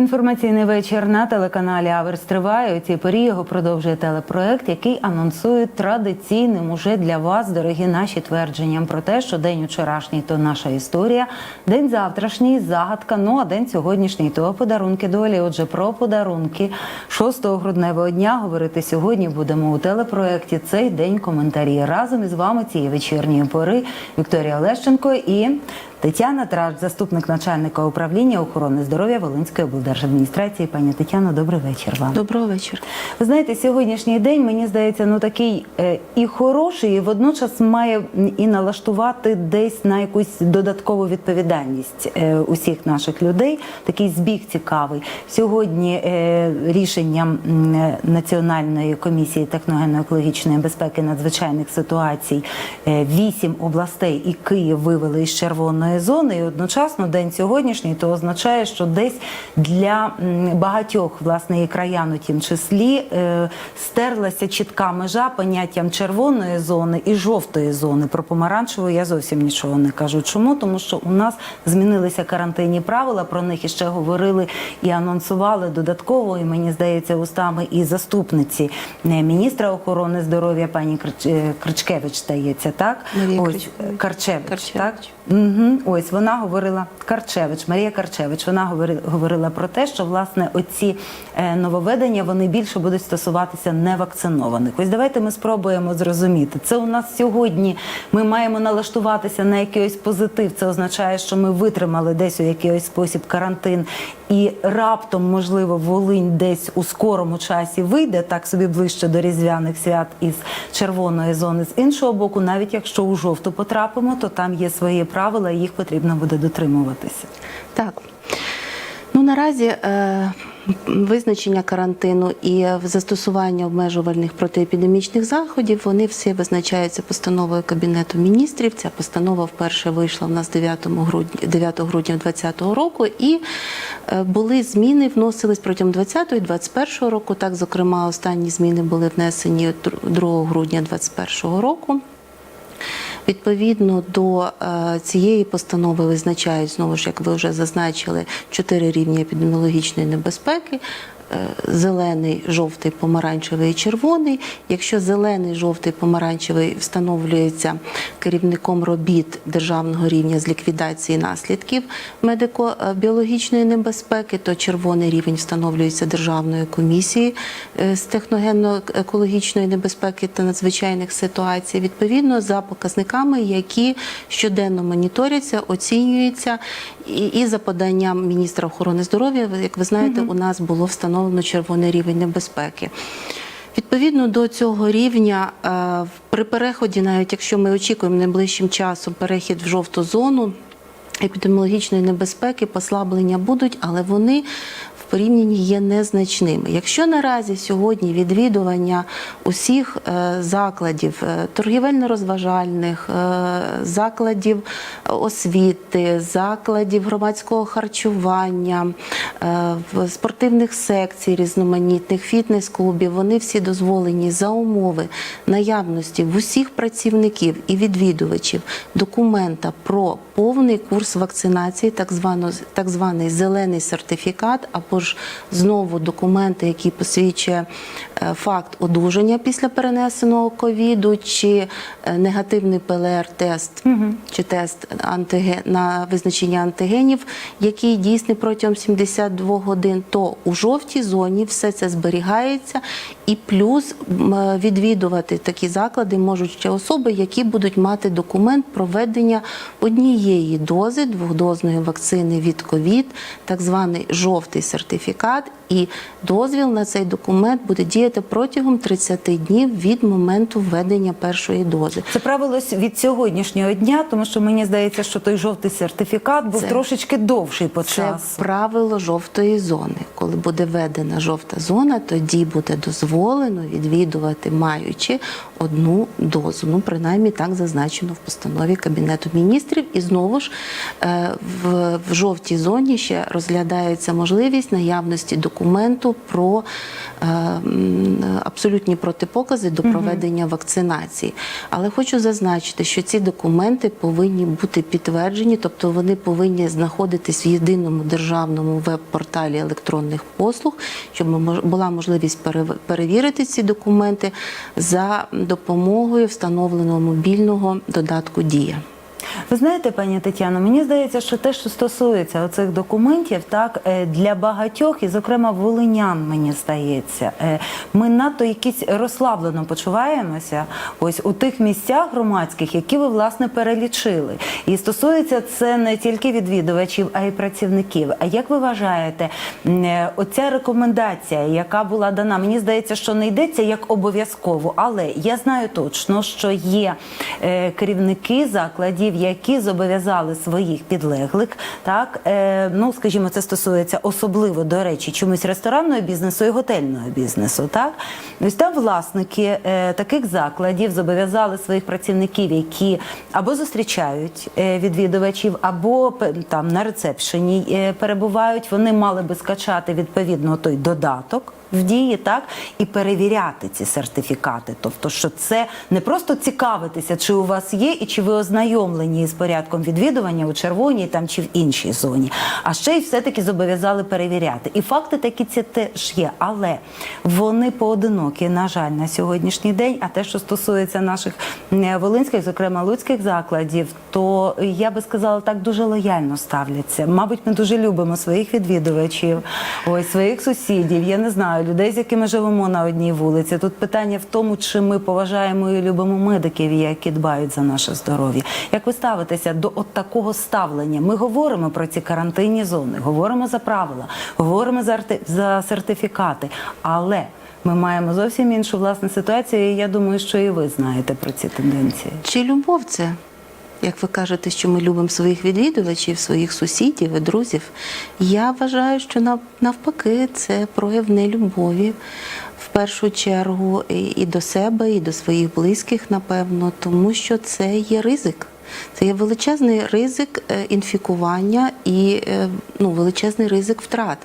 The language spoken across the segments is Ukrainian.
Інформаційний вечір на телеканалі Аверс триває. У цій порі його продовжує телепроект, який анонсує традиційним уже для вас, дорогі наші твердженням про те, що день вчорашній то наша історія, день завтрашній загадка. Ну а день сьогоднішній то подарунки долі. Отже, про подарунки 6 грудневого дня говорити сьогодні будемо у телепроекті. Цей день коментарі разом із вами цієї вечірньої пори. Вікторія Олещенко і Тетяна Траж, заступник начальника управління охорони здоров'я Волинської облдержадміністрації. Пані Тетяно, добрий вечір вам. Доброго вечора. Ви знаєте, сьогоднішній день мені здається, ну такий е, і хороший, і водночас має і налаштувати десь на якусь додаткову відповідальність е, усіх наших людей. Такий збіг цікавий. Сьогодні е, рішенням Національної комісії техногенно-екологічної безпеки надзвичайних ситуацій вісім областей і Київ вивели із червоної зони. І одночасно день сьогоднішній то означає, що десь для багатьох власне і краян у тім числі е, стерлася чітка межа поняттям червоної зони і жовтої зони. Про помаранчеву я зовсім нічого не кажу. Чому? Тому що у нас змінилися карантинні правила. Про них іще говорили і анонсували додатково. І мені здається, устами і заступниці е, міністра охорони здоров'я пані е, Кричкевич здається, так Марія Ось, Карчевич, Карчевич. так Угу. Ось вона говорила Карчевич, Марія Карчевич. Вона говорила, про те, що власне оці е, нововведення вони більше будуть стосуватися невакцинованих. Ось давайте ми спробуємо зрозуміти. Це у нас сьогодні. Ми маємо налаштуватися на якийсь позитив. Це означає, що ми витримали десь у якийсь спосіб карантин, і раптом, можливо, Волинь десь у скорому часі вийде так собі ближче до різдвяних свят із червоної зони. З іншого боку, навіть якщо у жовту потрапимо, то там є свої правила, і їх потрібно буде дотримуватися. Так. Ну наразі е, визначення карантину і застосування обмежувальних протиепідемічних заходів вони всі визначаються постановою Кабінету міністрів. Ця постанова вперше вийшла в нас 9 грудня 9 грудня 2020 року, і е, були зміни, вносились протягом 2020 і 2021 року. Так, зокрема, останні зміни були внесені 2 грудня 2021 року. Відповідно до е, цієї постанови визначають знову ж, як ви вже зазначили, чотири рівні епідеміологічної небезпеки. Е, Зелений, жовтий, помаранчевий і червоний. Якщо зелений, жовтий, помаранчевий встановлюється керівником робіт державного рівня з ліквідації наслідків медико-біологічної небезпеки, то червоний рівень встановлюється Державною комісією е, з техногенно-екологічної небезпеки та надзвичайних ситуацій, відповідно за показниками, які щоденно моніторяться, оцінюються, і, і за поданням міністра охорони здоров'я, як ви знаєте, у нас було встановлено червоний рівень небезпеки. Відповідно до цього рівня, е, при переході, навіть якщо ми очікуємо найближчим часом перехід в жовту зону, епідеміологічної небезпеки, послаблення будуть, але вони порівнянні є незначними. Якщо наразі сьогодні відвідування усіх е, закладів е, торгівельно-розважальних, е, закладів освіти, закладів громадського харчування, спортивних секцій різноманітних, фітнес-клубів, вони всі дозволені за умови наявності в усіх працівників і відвідувачів документа про повний курс вакцинації, так званий зелений сертифікат, або ж знову документи, які посвідчує факт одужання після перенесеного ковіду, чи е, негативний ПЛР-тест, чи тест антиген на визначення антигенів, який дійсний протягом 72 годин, то у жовтій зоні все це зберігається, і плюс е, відвідувати такі заклади можуть ще особи, які будуть мати документ проведення однієї дози двохдозної вакцини від ковід, так званий жовтий сертифікат. І дозвіл на цей документ буде діяти протягом 30 днів від моменту введення першої дози. Це правило від сьогоднішнього дня, тому що мені здається, що той жовтий сертифікат був Це- трошечки довший по Це часу. правило жовтої зони. Коли буде введена жовта зона, тоді буде дозволено відвідувати, маючи одну дозу. Ну, принаймні так зазначено в постанові Кабінету міністрів. І знову ж е, в, в жовтій зоні ще розглядається можливість наявності документу про е, абсолютні протипокази до проведення вакцинації. Але хочу зазначити, що ці документи повинні бути підтверджені, тобто вони повинні знаходитись в єдиному державному веб-порталі електронних послуг, щоб була можливість перев- перевірити ці документи за допомогою встановленого мобільного додатку Дія. Ви знаєте, пані Тетяно, мені здається, що те, що стосується оцих документів, так е, для багатьох, і зокрема волинян, мені здається, е, ми надто якісь розслаблено почуваємося ось у тих місцях громадських, які ви власне перелічили. І стосується це не тільки відвідувачів, а й працівників. А як ви вважаєте, е, оця рекомендація, яка була дана, мені здається, що не йдеться як обов'язково, але я знаю точно, що є керівники закладів, які зобов'язали своїх підлеглих, так е, ну скажімо, це стосується особливо до речі, чомусь ресторанного бізнесу і готельного бізнесу. Так ось там власники е, таких закладів зобов'язали своїх працівників, які або зустрічають е, відвідувачів, або там на рецепшені е, перебувають. Вони мали би скачати відповідно той додаток в дії, так і перевіряти ці сертифікати. Тобто, що це не просто цікавитися, чи у вас є і чи ви ознайомлені з порядком відвідування у червоній там чи в іншій зоні, а ще й все-таки зобов'язали перевіряти. І факти такі це теж є, але вони поодинокі, на жаль, на сьогоднішній день. А те, що стосується наших волинських, зокрема луцьких закладів, то я би сказала так дуже лояльно ставляться. Мабуть, ми дуже любимо своїх відвідувачів, ось своїх сусідів. Я не знаю людей, з якими живемо на одній вулиці. Тут питання в тому, чи ми поважаємо і любимо медиків, які дбають за наше здоров'я. Як ви ставитеся до от такого ставлення? Ми говоримо про ці карантинні зони, говоримо за правила, говоримо за, сертифікати, але ми маємо зовсім іншу власне ситуацію. І я думаю, що і ви знаєте про ці тенденції. Чи любов це? Як ви кажете, що ми любимо своїх відвідувачів, своїх сусідів і друзів, я вважаю, що навпаки це прояв нелюбові в першу чергу і до себе, і до своїх близьких, напевно, тому що це є ризик. Це є величезний ризик е, інфікування і е, ну, величезний ризик втрат.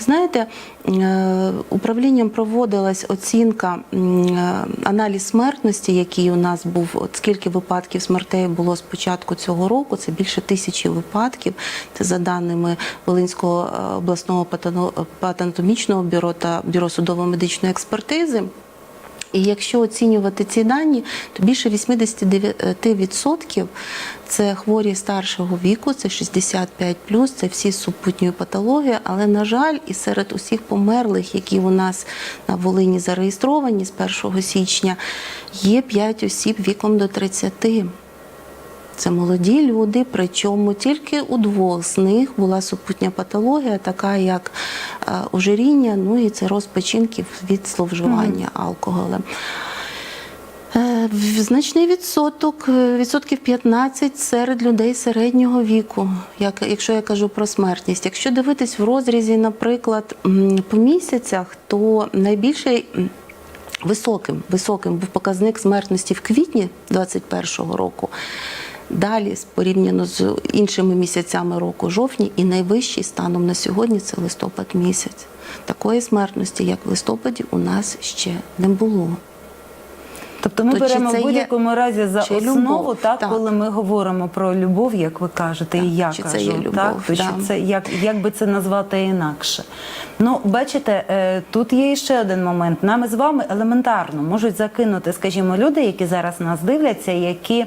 Знаєте, е, управлінням проводилась оцінка, аналіз смертності, який у нас був. От скільки випадків смертей було з початку цього року? Це більше тисячі випадків. Це за даними Волинського обласного патанатомічного бюро та бюро судово-медичної експертизи. І якщо оцінювати ці дані, то більше 89% це хворі старшого віку, це 65 це всі з супутньою патологією. Але, на жаль, і серед усіх померлих, які у нас на Волині зареєстровані з 1 січня, є 5 осіб віком до 30. Це молоді люди, причому тільки у двох з них була супутня патологія, така як е, ожиріння, ну і це розпочинків від зловживання алкоголем. Е, Значний відсоток, е, відсотків 15 серед людей середнього віку, як, якщо я кажу про смертність. Якщо дивитись в розрізі, наприклад, по місяцях, то найбільший високим, високим був показник смертності в квітні 2021 року. Далі, порівняно з іншими місяцями року, жовтні, і найвищий станом на сьогодні це листопад місяць. Такої смертності, як в листопаді, у нас ще не було. Тобто ми То беремо в будь-якому разі за основу, любов? так, Так. коли ми говоримо про любов, як ви кажете, і я чи це кажу, є любов, так, то да. чи це як, як би це назвати інакше? Ну, бачите, е, тут є ще один момент. Нами з вами елементарно можуть закинути, скажімо, люди, які зараз нас дивляться, які.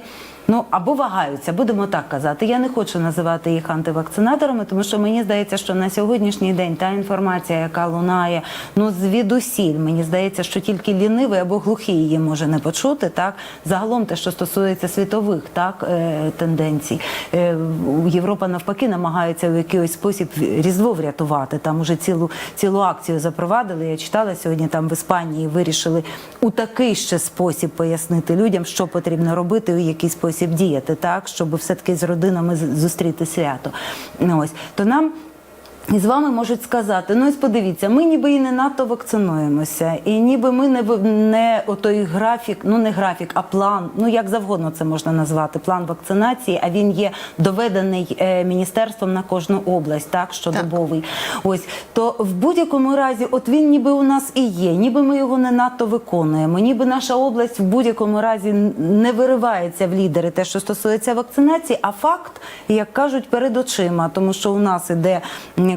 Ну або вагаються, будемо так казати. Я не хочу називати їх антивакцинаторами, тому що мені здається, що на сьогоднішній день та інформація, яка лунає, ну звідусіль, мені здається, що тільки лінивий або глухий її може не почути. Так загалом, те, що стосується світових так е, тенденцій, Е, Європа навпаки намагається в якийсь спосіб різдво врятувати. Там уже цілу цілу акцію запровадили. Я читала сьогодні. Там в Іспанії вирішили у такий ще спосіб пояснити людям, що потрібно робити, у який спосіб діяти, так щоб все таки з родинами зустріти свято. Ну, Ось то нам. І з вами можуть сказати: ну ось подивіться, ми ніби і не надто вакцинуємося, і ніби ми не, не отой графік, ну не графік, а план, ну як завгодно це можна назвати, план вакцинації, а він є доведений е, міністерством на кожну область, так, щодобовий. Ось то в будь-якому разі, от він ніби у нас і є, ніби ми його не надто виконуємо, ніби наша область в будь-якому разі не виривається в лідери, те, що стосується вакцинації, а факт, як кажуть, перед очима, тому що у нас іде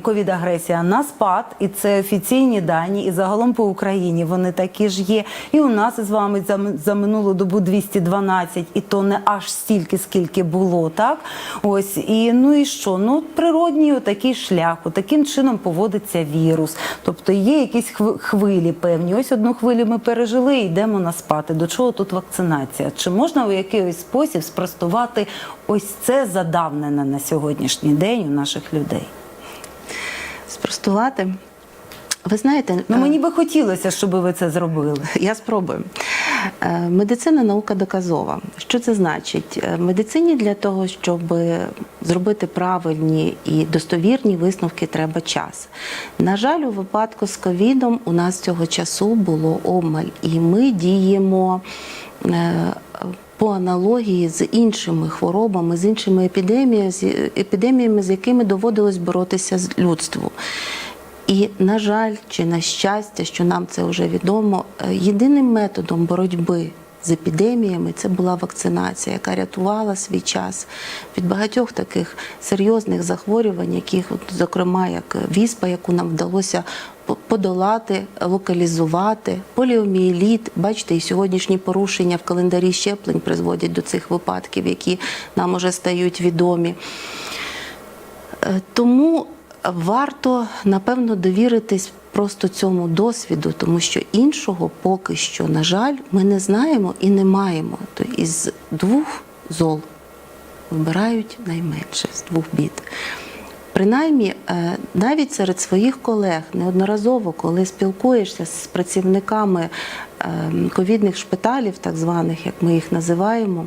ковід-агресія на спад, і це офіційні дані, і загалом по Україні вони такі ж є. І у нас із вами за, за минулу добу 212, і то не аж стільки, скільки було, так? Ось і ну і що? Ну природній отакий шлях, таким чином поводиться вірус. Тобто є якісь хв- хвилі певні. Ось одну хвилю ми пережили і йдемо на спати. До чого тут вакцинація? Чи можна у якийсь спосіб спростувати ось це задавнене на сьогоднішній день у наших людей? Спростувати. Ви знаєте, Ну е, мені би хотілося, щоб ви це зробили. Я спробую. Е, Медицина наука доказова. Що це значить? Е, В медицині для того, щоб зробити правильні і достовірні висновки, треба час. На жаль, у випадку з ковідом у нас цього часу було обмаль, і ми діємо. По аналогії з іншими хворобами, з іншими епідеміями, з епідеміями, з якими доводилось боротися з людству. І, на жаль, чи на щастя, що нам це вже відомо, е, єдиним методом боротьби з епідеміями це була вакцинація, яка рятувала свій час від багатьох таких серйозних захворювань, яких, зокрема, як віспа, яку нам вдалося подолати, локалізувати, поліомієліт. Бачите, і сьогоднішні порушення в календарі щеплень призводять до цих випадків, які нам уже стають відомі. Е, Тому варто напевно довіритись просто цьому досвіду, тому що іншого поки що, на жаль, ми не знаємо і не маємо. То із двох зол вибирають найменше з двох бід. Принаймні, е, навіть серед своїх колег неодноразово, коли спілкуєшся з працівниками ем, ковідних шпиталів, так званих, як ми їх називаємо,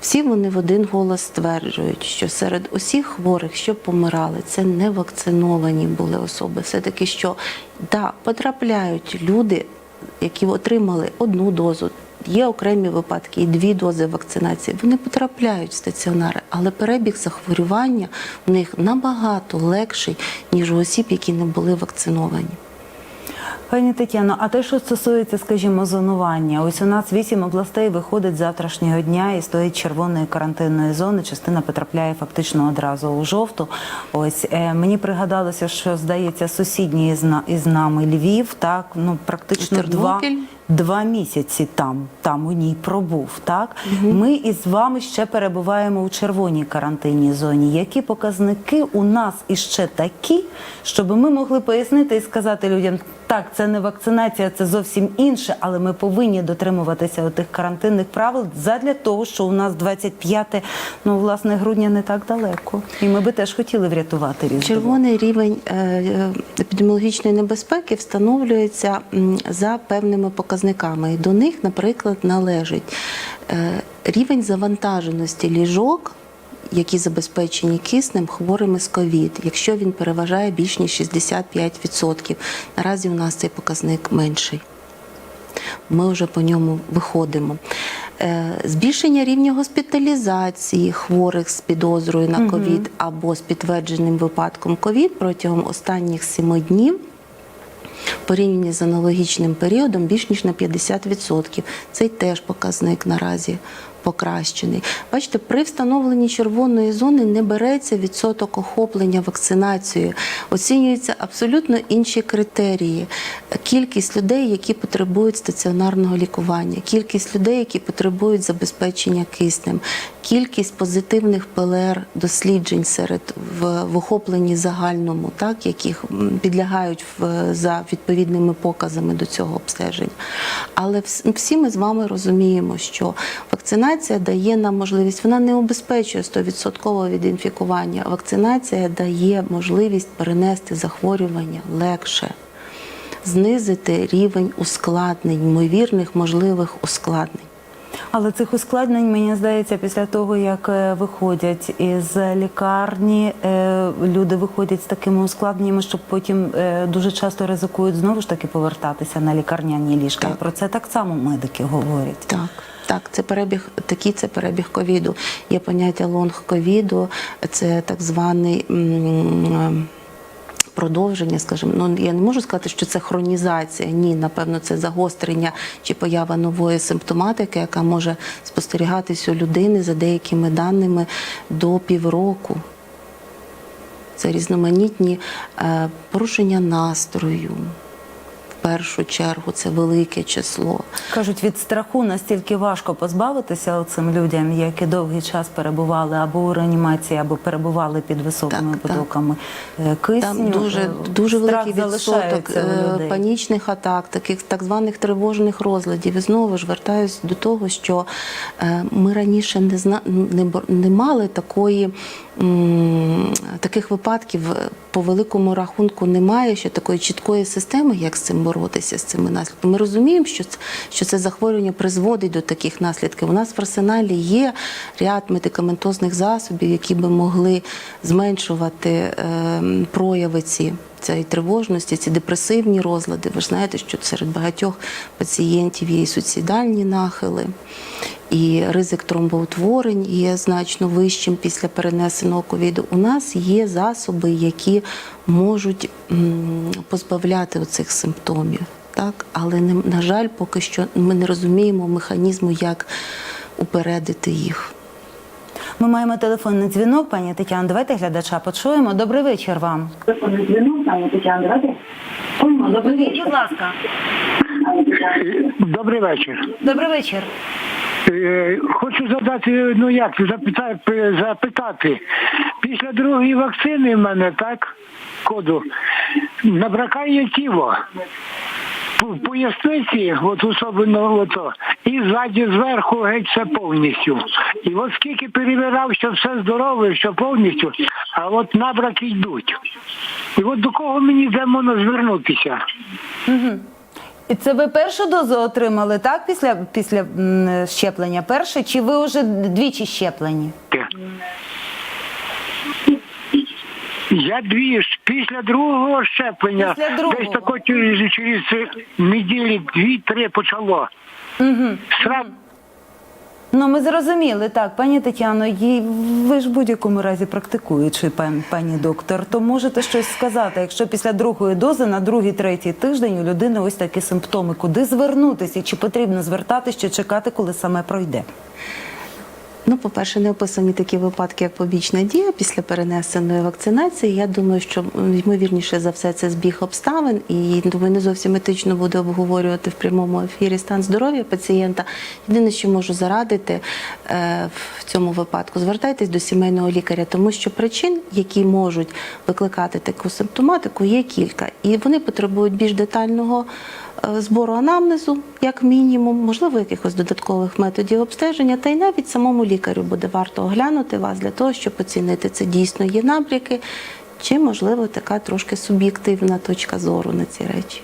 всі вони в один голос стверджують, що серед усіх хворих, що помирали, це не вакциновані були особи. Все-таки що да, потрапляють люди, які отримали одну дозу. Є окремі випадки і дві дози вакцинації. Вони потрапляють в стаціонари, але перебіг захворювання в них набагато легший, ніж у осіб, які не були вакциновані. Пані Тетяно, а те, що стосується, скажімо, зонування, ось у нас вісім областей виходить з завтрашнього дня і стоїть червоної карантинної зони. Частина потрапляє фактично одразу у жовту. Ось е, мені пригадалося, що здається, сусідній із, на- із нами Львів, так ну практично два. Два місяці там, там у ній пробув. Так ми із вами ще перебуваємо у червоній карантинній зоні. Які показники у нас іще такі, щоб ми могли пояснити і сказати людям, так, це не вакцинація, це зовсім інше, але ми повинні дотримуватися тих карантинних правил задля того, що у нас 25, ну власне грудня не так далеко, і ми би теж хотіли врятувати різдво. Червоний рівень е, е, епідеміологічної небезпеки встановлюється за певними показниками. До них, наприклад, належить е, рівень завантаженості ліжок. Які забезпечені киснем хворими з ковід, якщо він переважає більш ніж 65%. Наразі у нас цей показник менший. Ми вже по ньому виходимо. Е, Збільшення рівня госпіталізації хворих з підозрою на ковід або з підтвердженим випадком ковід протягом останніх семи днів. Порівняно з аналогічним періодом більш ніж на 50%. Цей теж показник наразі покращений. Бачите, при встановленні червоної зони не береться відсоток охоплення вакцинацією, оцінюються абсолютно інші критерії. Кількість людей, які потребують стаціонарного лікування, кількість людей, які потребують забезпечення киснем, кількість позитивних ПЛР досліджень серед в, в охопленні загальному, так яких підлягають в, за відповідними показами до цього обстеження. Але всі ми з вами розуміємо, що вакцинація дає нам можливість, вона не убезпечує 100% від інфікування. Вакцинація дає можливість перенести захворювання легше. Знизити рівень ускладнень, ймовірних можливих ускладнень. Але цих ускладнень, мені здається, після того, як е, виходять із лікарні, е, люди виходять з такими ускладненнями, що потім е, дуже часто ризикують знову ж таки повертатися на лікарняні ліжка. Так. Про це так само медики говорять. Так, так, це перебіг, такий це перебіг ковіду. Є поняття лонг ковіду, це так званий. Продовження, скажімо, ну я не можу сказати, що це хронізація. Ні, напевно, це загострення чи поява нової симптоматики, яка може спостерігатись у людини за деякими даними до півроку. Це різноманітні е, порушення настрою. Першу чергу це велике число. Кажуть, від страху настільки важко позбавитися цим людям, які довгий час перебували або у реанімації, або перебували під високими Так, так. потоками е, кисню. Там дуже Е, дуже великий відсоток е, панічних атак, таких так званих тривожних розладів. І знову ж вертаюсь до того, що ми раніше не зна не, не мали такої. Таких випадків по великому рахунку немає ще такої чіткої системи, як з цим боротися з цими наслідками. Ми розуміємо, що це, що це захворювання призводить до таких наслідків. У нас в арсеналі є ряд медикаментозних засобів, які би могли зменшувати е, прояви ці цієї тривожності, ці депресивні розлади. Ви ж знаєте, що серед багатьох пацієнтів є і суцідальні нахили, і ризик тромбоутворень є значно вищим після перенесеного ковіду. У нас є засоби, які можуть позбавляти оцих симптомів. Так, але на жаль, поки що ми не розуміємо механізму, як упередити їх. Ми маємо телефонний дзвінок, пані Тетяна. Давайте глядача почуємо. Добрий вечір вам. Телефонний дзвінок, пані Тетяна, давайте. Ой, добрий вечір. Будь ласка, Добрий вечір. добрий вечір. Е, Хочу задати, ну як запитати, запитати. Після другої вакцини в мене так коду набракає тіло. По- Поясниці, от особливо ото, і ззаді зверху геть все повністю. І от скільки перевіряв, що все здорове, що повністю, а от набраки йдуть. І от до кого мені де можна звернутися? І це ви першу дозу отримали, так? Після, після м, щеплення перше, чи ви вже двічі щеплені? Я дві ж після другого щеплення, Після другого. десь тако через, через неділі дві-три почало. Угу. Сразу Ну, ми зрозуміли, так, пані Тетяно, і ви ж в будь-якому разі практикуючи пан, пані доктор, то можете щось сказати, якщо після другої дози на другий, третій тиждень у людини ось такі симптоми, куди звернутися, чи потрібно звертатися, чи чекати, коли саме пройде? Ну, по-перше, не описані такі випадки, як побічна дія після перенесеної вакцинації. Я думаю, що ймовірніше за все це збіг обставин, і думаю, не зовсім етично буде обговорювати в прямому ефірі стан здоров'я пацієнта. Єдине, що можу зарадити е, в цьому випадку, звертайтесь до сімейного лікаря, тому що причин, які можуть викликати таку симптоматику, є кілька, і вони потребують більш детального збору анамнезу, як мінімум, можливо, якихось додаткових методів обстеження, та й навіть самому лікарю буде варто оглянути вас для того, щоб оцінити, це дійсно є набряки, чи можливо така трошки суб'єктивна точка зору на ці речі.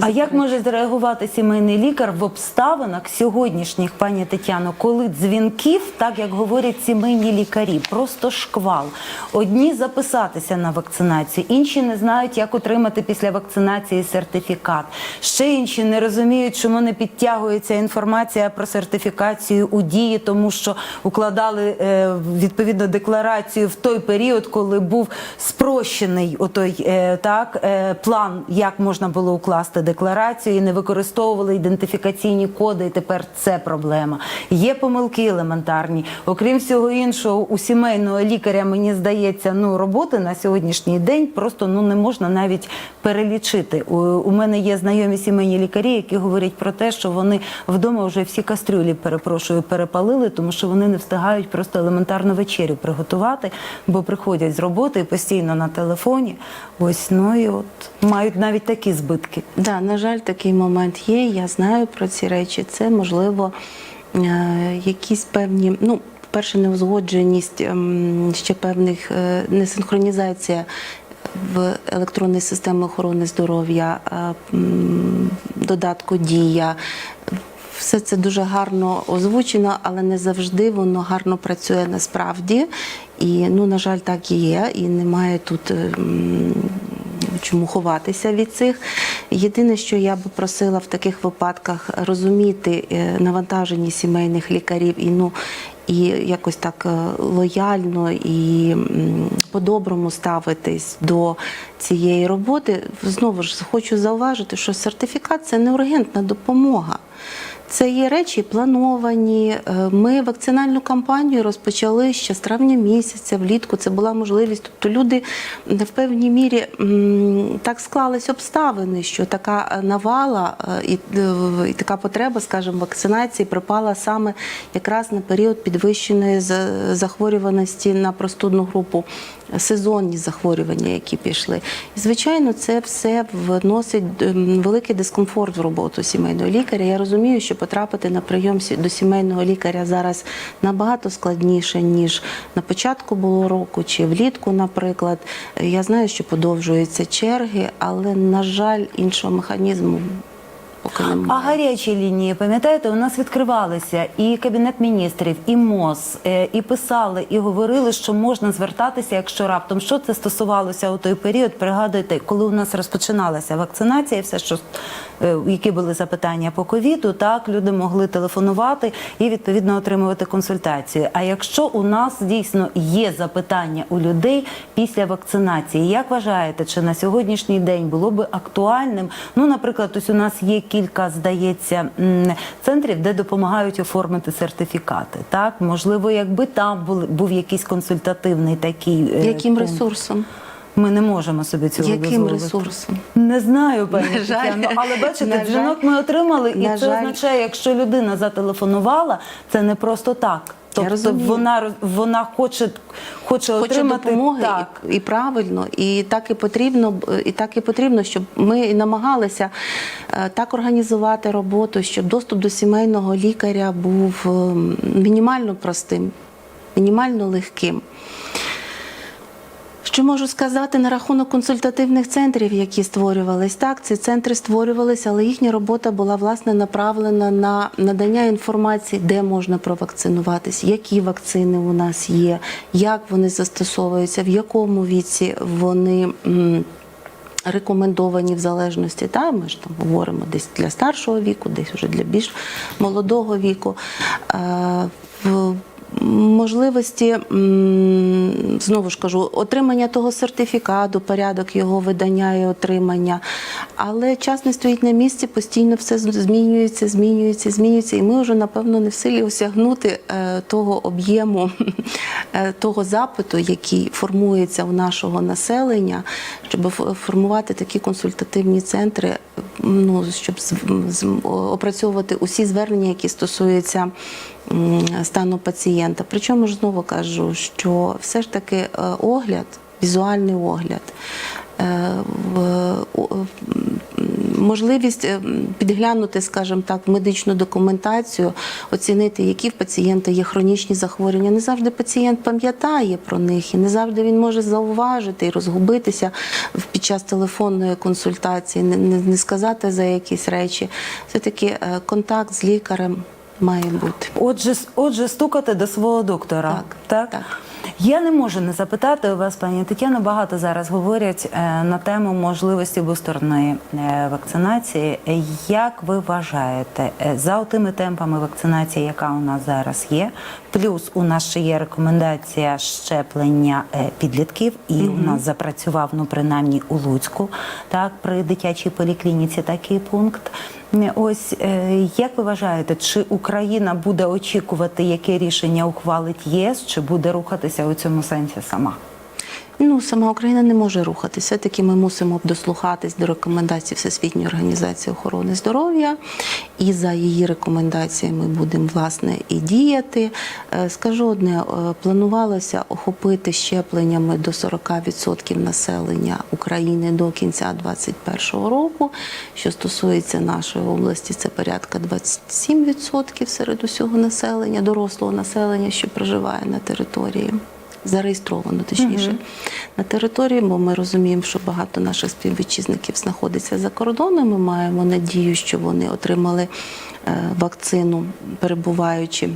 А як може зреагувати сімейний лікар в обставинах сьогоднішніх, пані Тетяно, коли дзвінків, так як говорять сімейні лікарі, просто шквал. Одні записатися на вакцинацію, інші не знають, як отримати після вакцинації сертифікат. Ще інші не розуміють, чому не підтягується інформація про сертифікацію у дії, тому що укладали е, відповідно декларацію в той період, коли був спрощений отой е, так е, план, як можна було укласти декларацію, і не використовували ідентифікаційні коди. І тепер це проблема. Є помилки елементарні. Окрім всього іншого, у сімейного лікаря мені здається, ну роботи на сьогоднішній день просто ну не можна навіть перелічити. У, у мене є знайомі сімейні лікарі, які говорять про те, що вони вдома вже всі кастрюлі, перепрошую, перепалили, тому що вони не встигають просто елементарну вечерю приготувати, бо приходять з роботи постійно на телефоні. Ось ну і от мають навіть такі збитки. Да, на жаль, такий момент є. Я знаю про ці речі. Це можливо е, якісь певні, ну, перше, неузгодженість ем, ще певних е, несинхронізація в електронній системі охорони здоров'я, е, додатку дія. все це дуже гарно озвучено, але не завжди воно гарно працює насправді. І, ну, на жаль, так і є, і немає тут. Чому ховатися від цих? Єдине, що я би просила в таких випадках розуміти е, навантажені сімейних лікарів і ну і якось так е, лояльно і по-доброму ставитись до цієї роботи. Знову ж хочу зауважити, що сертифікат це не ургентна допомога. Це є речі плановані. Е, Ми вакцинальну кампанію розпочали ще з травня місяця, влітку. Це була можливість. Тобто люди в певній мірі так склались обставини, що така навала е, і, е, і така потреба, скажімо, вакцинації припала саме якраз на період підвищеної захворюваності на простудну групу, сезонні захворювання, які пішли. І звичайно, це все вносить ем, великий дискомфорт в роботу сімейного лікаря. Я розумію, що потрапити на прийом до сімейного лікаря зараз набагато складніше ніж на початку було року чи влітку, наприклад. Я знаю, що подовжуються черги, але на жаль, іншого механізму поки А гарячі лінії, пам'ятаєте, у нас відкривалися і кабінет міністрів, і МОЗ, е, і писали, і говорили, що можна звертатися, якщо раптом що це стосувалося у той період. Пригадуйте, коли у нас розпочиналася вакцинація, все, що е, які були запитання по ковіду, так люди могли телефонувати і відповідно отримувати консультацію. А якщо у нас дійсно є запитання у людей після вакцинації, як вважаєте, чи на сьогоднішній день було би актуальним? Ну, наприклад, ось у нас є кілька, здається, центрів, де допомагають оформити сертифікати. Так, можливо, якби там були був якийсь консультативний такий е, Яким пункт. ресурсом? Ми не можемо собі цього Яким дозволити. ресурсом? Не знаю, пані Тетяно, але бачите, дзвінок ми отримали, і На це жаль. означає, якщо людина зателефонувала, це не просто так. Тобто вона вона хоче, хоче Хоче отримати допомоги так. і, і правильно, і так і потрібно, і так і потрібно, щоб ми намагалися е, так організувати роботу, щоб доступ до сімейного лікаря був ем, мінімально простим, мінімально легким. Що можу сказати на рахунок консультативних центрів, які створювались? Так, ці центри створювалися, але їхня робота була власне направлена на надання інформації, де можна провакцинуватись, які вакцини у нас є, як вони застосовуються, в якому віці вони. Рекомендовані в залежності, та ми ж там говоримо десь для старшого віку, десь вже для більш молодого віку. Можливості, знову ж кажу, отримання того сертифікату, порядок його видання і отримання. Але час не стоїть на місці, постійно все змінюється, змінюється, змінюється. І ми вже, напевно, не в силі осягнути е, того об'єму, е, того запиту, який формується у нашого населення, щоб формувати такі консультативні центри, ну, щоб опрацьовувати усі звернення, які стосуються стану пацієнта. Причому ж знову кажу, що все ж таки е, огляд, візуальний огляд. е, Можливість е, підглянути, скажімо так, медичну документацію, оцінити, які в пацієнта є хронічні захворювання. Не завжди пацієнт пам'ятає про них, і не завжди він може зауважити і розгубитися під час телефонної консультації, не, сказати за якісь речі. Все-таки е, контакт з лікарем має бути. Отже, отже, стукати до свого доктора. Так, так? так. Я не можу не запитати у вас, пані Тетяно, багато зараз говорять е, на тему можливості бустерної е, вакцинації. Як ви вважаєте, е, за тими темпами вакцинації, яка у нас зараз є, плюс у нас ще є рекомендація щеплення е, підлітків, і у нас запрацював ну принаймні у Луцьку, так при дитячій поліклініці такий пункт. Е, Ось е, як ви вважаєте, чи Україна буде очікувати, яке рішення ухвалить ЄС, чи буде рухатися у цьому сенсі сама? Ну, сама Україна не може рухатися. Все-таки ми мусимо дослухатись до рекомендацій Всесвітньої організації охорони здоров'я, і за її рекомендаціями будемо власне і діяти. Е, Скажу одне: е, планувалося охопити щепленнями до 40% населення України до кінця 2021 року. Що стосується нашої області, це порядка 27% серед усього населення, дорослого населення, що проживає на території. Зареєстровано точніше на території, бо ми розуміємо, що багато наших співвітчизників знаходиться за кордоном. Ми маємо надію, що вони отримали е, вакцину, перебуваючи.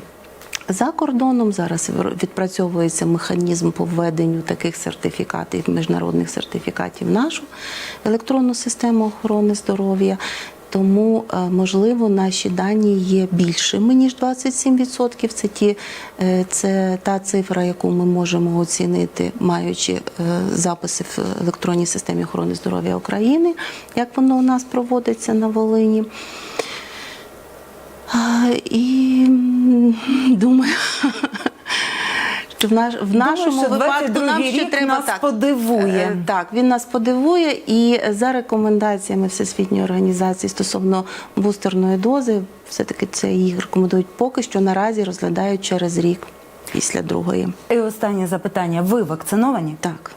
За кордоном зараз відпрацьовується механізм по введенню таких сертифікатів, міжнародних сертифікатів в нашу електронну систему охорони здоров'я. Тому, е, можливо, наші дані є більшими ніж 27%. Це ті е, це та цифра, яку ми можемо оцінити, маючи е, записи в електронній системі охорони здоров'я України, як воно у нас проводиться на Волині. І думаю, що в, наш, в нашому що випадку 22-й нам ще рік треба нас так, подивує. е, Так, він нас подивує, і за рекомендаціями Всесвітньої організації стосовно бустерної дози, все-таки це їх рекомендують поки що наразі розглядають через рік після другої. І останнє запитання: ви вакциновані? Так.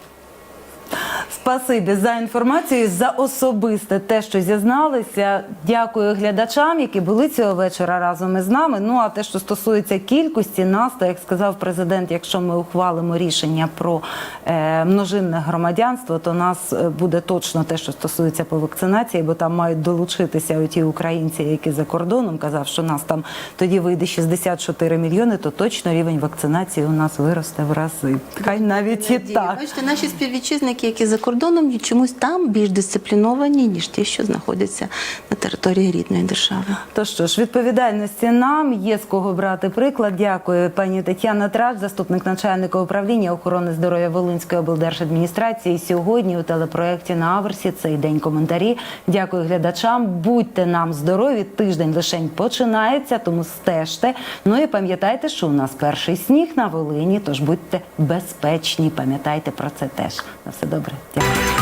Спасибі за інформацію, за особисте те, що зізналися. Дякую глядачам, які були цього вечора разом із нами. Ну а те, що стосується кількості нас, то як сказав президент, якщо ми ухвалимо рішення про е, множинне громадянство, то нас е, буде точно те, що стосується по вакцинації, бо там мають долучитися оті українці, які за кордоном казав, що нас там тоді вийде 64 мільйони, то точно рівень вакцинації у нас виросте в рази. Хай навіть і так. Бачите, наші співвітчизники, які за кордоном, є чомусь там більш дисципліновані, ніж ті, що знаходяться на території рідної держави. То що ж, відповідальності нам є з кого брати приклад. Дякую, пані Тетяна Трач, заступник начальника управління охорони здоров'я Волинської облдержадміністрації. Сьогодні у телепроекті на Аверсі цей день коментарі. Дякую глядачам. Будьте нам здорові. Тиждень лишень починається, тому стежте. Ну і пам'ятайте, що у нас перший сніг на Волині. Тож будьте безпечні. Пам'ятайте про це теж. На все добре. Дякую.